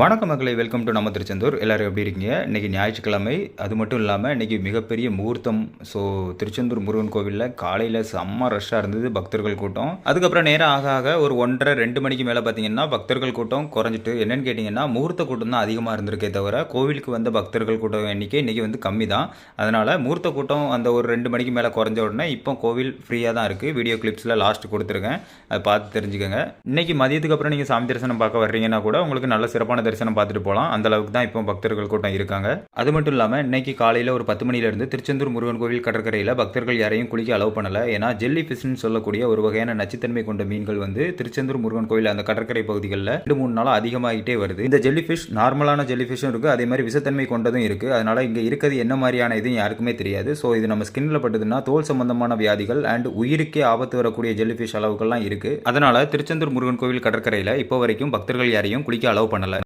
வணக்கம் மக்களை welcome to நம்ம திருச்செந்தூர். எல்லோரும் எப்படி இருக்கீங்க? இன்னைக்கு ஞாயிற்றுக்கிழமை. அது மட்டும் இல்லாமல் இன்றைக்கி மிகப்பெரிய முகூர்த்தம். ஸோ திருச்செந்தூர் முருகன் கோவிலில் காலையில் செம்ம ரஷ்ஷாக இருந்தது பக்தர்கள் கூட்டம். அதுக்கப்புறம் நேரம் ஆக ஆக ஒரு ஒன்றரை ரெண்டு மணிக்கு மேலே பார்த்தீங்கன்னா பக்தர்கள் கூட்டம் குறைஞ்சிட்டு என்னென்னு கேட்டிங்கன்னா முகூர்த்த கூட்டம் தான் அதிகமாக இருந்திருக்கே தவிர கோவிலுக்கு வந்த பக்தர்கள் கூட்டம் எண்ணிக்கை இன்றைக்கி வந்து கம்மி தான். அதனால் முகூர்த்த கூட்டம் அந்த ஒரு ரெண்டு மணிக்கு மேலே குறைஞ்ச உடனே இப்போ கோவில் ஃப்ரீயாக தான் இருக்குது வீடியோ கிளிப்ஸில் லாஸ்ட் கொடுத்துருக்கேன். அதை பார்த்து தெரிஞ்சுக்கோங்க. இன்றைக்கி மதியத்துக்கு அப்புறம் நீங்கள் சாமி தரிசனம் பார்க்க வர்றீங்கன்னா கூட உங்களுக்கு நல்ல சிறப்பான தரிசனம் பார்த்துட்டு போகலாம் அந்த அளவுக்கு தான் இப்போ பக்தர்கள் கூட்டம் இருக்காங்க. அது மட்டும் இல்லாமல் இன்னைக்கு காலையில் ஒரு பத்து மணிலேருந்து திருச்செந்தூர் முருகன் கோவில் கடற்கரையில் பக்தர்கள் யாரையும் குளிக்க அலோவ் பண்ணலை. ஏன்னா ஜெல்லி ஃபிஷ்னு சொல்லக்கூடிய ஒரு வகையான நச்சுத்தன்மை கொண்ட மீன்கள் வந்து திருச்செந்தூர் முருகன் கோவில் அந்த கடற்கரை பகுதிகளில் ரெண்டு மூணு நாளாக அதிகமாகிட்டே வருது. இந்த ஜெல்லி ஃபிஷ் நார்மலான ஜெல்லி ஃபிஷ்ஷும் இருக்குது அதே மாதிரி விஷத்தன்மை கொண்டதும் இருக்குது அதனால் இங்கே இருக்கிறது என்ன மாதிரியான இதுவும் யாருக்குமே தெரியாது. ஸோ இது நம்ம ஸ்கின்ல பட்டதுன்னா தோல் சம்பந்தமான வியாதிகள் அண்ட் உயிருக்கே ஆபத்து வரக்கூடிய ஜெல்லி ஃபிஷ் அளவுக்கெல்லாம் இருக்குது அதனால் திருச்செந்தூர் முருகன் கோவில் கடற்கரையில் இப்போ வரைக்கும் பக்தர்கள் யாரையும் குளிக்க அலோவ் பண்ணலை.